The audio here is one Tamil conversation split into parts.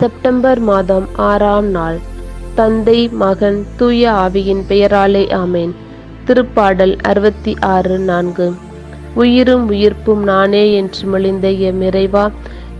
செப்டம்பர் மாதம் ஆறாம் நாள். தந்தை மகன் தூய ஆவியின் பெயராலே ஆமேன். திருப்பாடல் அறுபத்தி ஆறு நான்கு. உயிரும் உயிர்ப்பும் நானே என்று மொழிந்த எம் இறைவா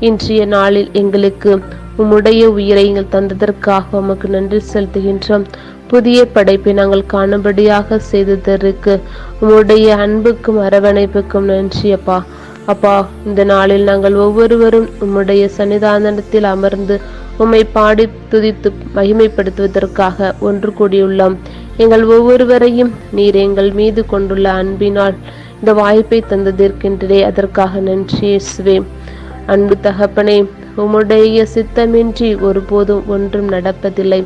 இன்றைய நாளில் எங்களுக்கு உம்முடைய உயிரை எங்கள் தந்ததற்காக உமக்கு நன்றி செலுத்துகின்றோம். புதிய படைப்பை நாங்கள் காணும்படியாக செய்ததற்கு உம்முடைய அன்புக்கும் அரவணைப்புக்கும் நன்றி அப்பா. அப்பா இந்த நாளில் நாங்கள் ஒவ்வொருவரும் உம்முடைய சன்னிதானத்தில் அமர்ந்து உம்மை பாடி துதித்து மகிமைப்படுத்துவதற்காக ஒன்று கூடியுள்ளோம். எங்கள் ஒவ்வொருவரையும் நீர் எங்கள் மீது கொண்டுள்ள அன்பினால் இந்த வாய்ப்பை தந்ததற்கின்றே அதற்காக நன்றி இயேசுவே. அன்பு தகப்பனே உம்முடைய சித்தமின்றி ஒருபோதும் ஒன்றும் நடப்பதில்லை.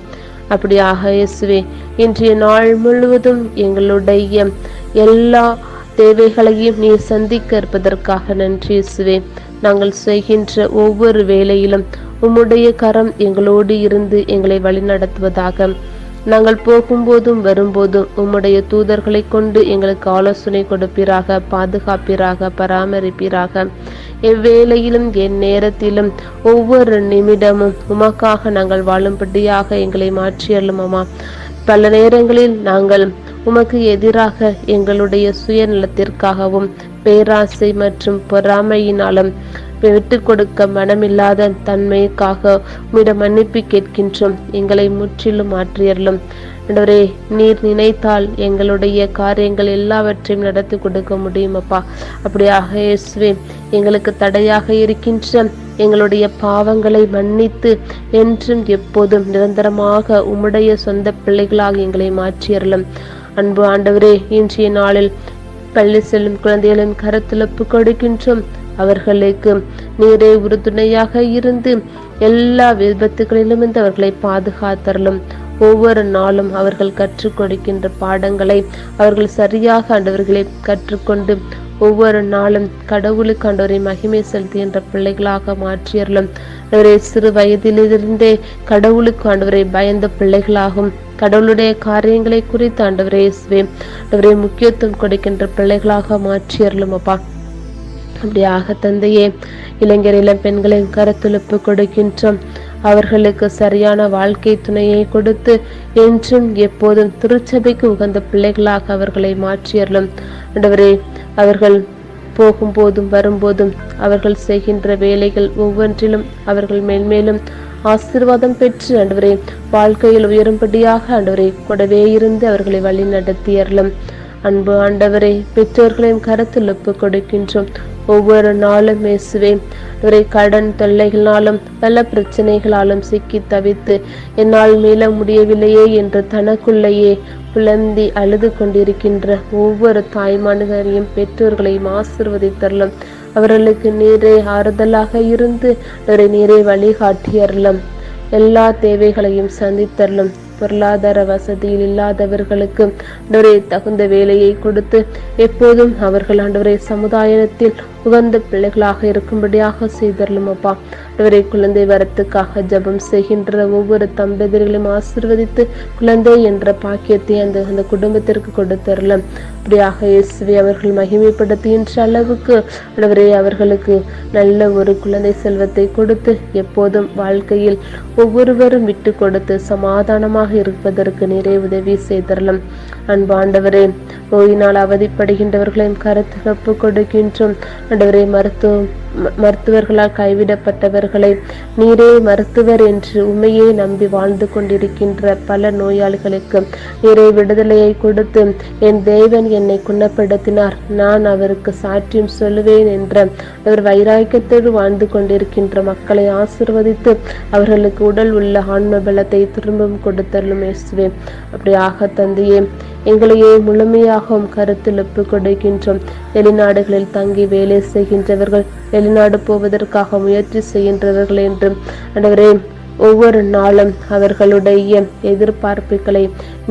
அப்படியாக இயேசுவே இன்றைய நாள் முழுவதும் எங்களுடைய எல்லா தேவைகளையும் நீர் சந்திக்க இருப்பதற்காக நன்றி இசுவே நாங்கள் செய்கின்ற ஒவ்வொரு வேலையிலும் உம்முடைய கரம் எங்களோடு இருந்து எங்களை வழிநடத்துவதாக. நாங்கள் போகும்போதும் வரும்போதும் உம்முடைய தூதர்களை கொண்டு எங்களுக்கு ஆலோசனை கொடுப்பீராக பாதுகாப்பீராக பராமரிப்பீராக. எவ்வேளையிலும் என் நேரத்திலும் ஒவ்வொரு நிமிடமும் உமக்காக நாங்கள் வாழும்படியாக எங்களை மாற்றியள்ளும் பல நேரங்களில் நாங்கள் உமக்கு எதிராக எங்களுடைய சுயநலத்திற்காகவும் பேராசை மற்றும் பொறாமையினாலும் விட்டு கொடுக்க மனமில்லாத தன்மைக்காக உம்மிடம் மன்னிப்பு கேட்கின்றோம். எங்களை முற்றிலும் மாற்றியறலும் ஆண்டவரே நீர் நினைத்தால் எங்களுடைய காரியங்கள் எல்லாவற்றையும் நடத்தி கொடுக்க முடியுமப்பா. அப்படியாக இயேசுவே எங்களுக்கு தடையாக இருக்கின்ற எங்களுடைய பாவங்களை மன்னித்து என்றும் எப்போதும் நிரந்தரமாக உம்முடைய சொந்த பிள்ளைகளாக எங்களை மாற்றியறலும் அன்பு ஆண்டவரே இன்றைய நாளில் பள்ளி செல்லும் குழந்தைகளின் கருத்துழப்பு கொடுக்கின்றோம். அவர்களுக்கு நீரே உறுதுணையாக இருந்து எல்லா விபத்துகளிலும் இருந்து அவர்களை பாதுகாத்தரலும். ஒவ்வொரு நாளும் அவர்கள் கற்றுக் கொடுக்கின்ற பாடங்களை அவர்கள் சரியாக ஆண்டவர்களை கற்றுக்கொண்டு ஒவ்வொரு நாளும் கடவுளுக்கு ஆண்டவரை மகிமை செலுத்துகின்ற பிள்ளைகளாக மாற்றியறலும் அவரை சிறு வயதிலிருந்தே கடவுளுக்கு ஆண்டவரை பயந்த பிள்ளைகளாகும் கடவுளுடைய காரியங்களை குறித்து ஆண்டவரே இயேசுவே ஆண்டவரே முக்கியத்துவம் கொடுக்கின்ற பிள்ளைகளாக மாற்றியறலும் அப்பா. அப்படியாக தந்தையே இளைஞர் இளம் பெண்களின் கருத்துழுப்பு கொடுக்கின்றோம். அவர்களுக்கு சரியான வாழ்க்கை துணையை கொடுத்து என்றும் எப்போதும் திருச்சபைக்கு உகந்த பிள்ளைகளாக அவர்களை மாற்றியறலும் ஆண்டவரே அவர்கள் போகும்போதும் வரும்போதும் அவர்கள் செய்கின்ற வேலைகள் ஒவ்வொன்றிலும் அவர்கள் மேன்மேலும் ஆசீர்வாதம் பெற்று ஆண்டவரே வாழ்க்கையில் உயரும்படியாக ஆண்டவரை கூடவே இருந்து அவர்களை வழி நடத்தியறலும் அன்பு ஆண்டவரே பெற்றோர்களின் கருத்தில் ஒப்பு கொடுக்கின்றோம். ஒவ்வொரு நாளும் இயேசுவே ஒரே கடன் தொல்லைகளாலும் பல பிரச்சனைகளாலும் சிக்கி தவித்து என்னால் மீள முடியவில்லையே என்று தனக்குள்ளேயே புலந்தி அழுது கொண்டிருக்கின்ற ஒவ்வொரு தாய்மான்களையும் பெற்றோர்களையும் ஆசிர்வதித்தரலும். அவர்களுக்கு நீரே ஆறுதலாக இருந்து அவரை நீரை வழிகாட்டியறலும் எல்லா தேவைகளையும் சந்தித்தரலும் பொருளாதார வசதியில் இல்லாதவர்களுக்கு ஆண்டவரே தகுந்த வேலையை கொடுத்து எப்போதும் அவர்கள் ஆண்டவரை சமுதாயத்தில் உகந்த பிள்ளைகளாக இருக்கும்படியாக செய்தரலும் அப்பா. அவரை குழந்தை வரத்துக்காக ஜெபம் செய்கின்ற ஒவ்வொரு தம்பதிகளையும் ஆசிர்வதித்து குழந்தை என்ற பாக்கியத்தை அந்த அந்த குடும்பத்திற்கு கொடுத்தரலாம். அப்படியாக இயேசுவை அவர்கள் மகிமைப்படுத்துகின்ற அளவுக்கு அவரே அவர்களுக்கு நல்ல ஒரு குழந்தை செல்வத்தை கொடுத்து எப்போதும் வாழ்க்கையில் ஒவ்வொருவரும் விட்டு கொடுத்து சமாதானமாக இருப்பதற்கு நிறைய உதவி செய்தரலாம். அன்பாண்டவரே நோயினால் அவதிப்படுகின்றவர்களையும் கருத்து கொடுக்கின்றோம். ஆண்டவரே மருத்துவம் மருத்துவர்களால் கைவிடப்பட்டவர்களை நீரே மருத்துவர் என்று உண்மையே நம்பி வாழ்ந்து கொண்டிருக்கின்ற பல நோயாளிகளுக்கு நீரே விடுதலையை கொடுத்து என் தேவன் என்னை குணப்படுத்தினார். நான் அவருக்கு சாட்சியம் சொல்லுவேன் என்ற அவர் வைராக்கியத்தோடு வாழ்ந்து கொண்டிருக்கின்ற மக்களை ஆசிர்வதித்து அவர்களுக்கு உடல் உள்ள ஆன்ம பலத்தை திரும்பவும் கொடுத்தருளும் இயேசுவே. அப்படியாக தந்தையே எங்களையே முழுமையாகவும் கருத்தில் ஒப்புக் கொடுக்கின்றோம். வெளிநாடுகளில் தங்கி வேலை செய்கின்றவர்கள் வெளிநாடு போவதற்காக முயற்சி செய்கின்றவர்கள் என்று. ஆண்டவரே ஒவ்வொரு நாளும் அவர்களுடைய எதிர்பார்ப்புகளை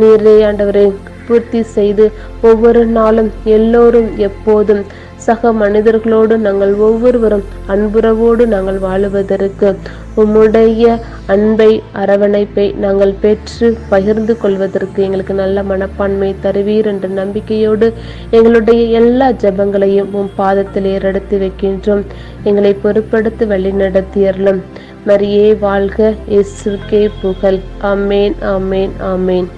நீரே ஆண்டவரே பூர்த்தி செய்து ஒவ்வொரு நாளும் எல்லோரும் எப்போதும் சக மனிதர்களோடு நாங்கள் ஒவ்வொருவரும் அன்புறவோடு நாங்கள் வாழுவதற்கு உம்முடைய அன்பை அரவணைப்பை நாங்கள் பெற்று பகிர்ந்து கொள்வதற்கு எங்களுக்கு நல்ல மனப்பான்மை தருவீர் என்ற நம்பிக்கையோடு எங்களுடைய எல்லா ஜெபங்களையும் உம் பாதத்தில் ஏறெடுத்து வைக்கின்றோம். எங்களை பொருட்படுத்தி வழி மரியே வாழ்க இயேசுக்கே புகழ். அமேன் அமேன் அமேன்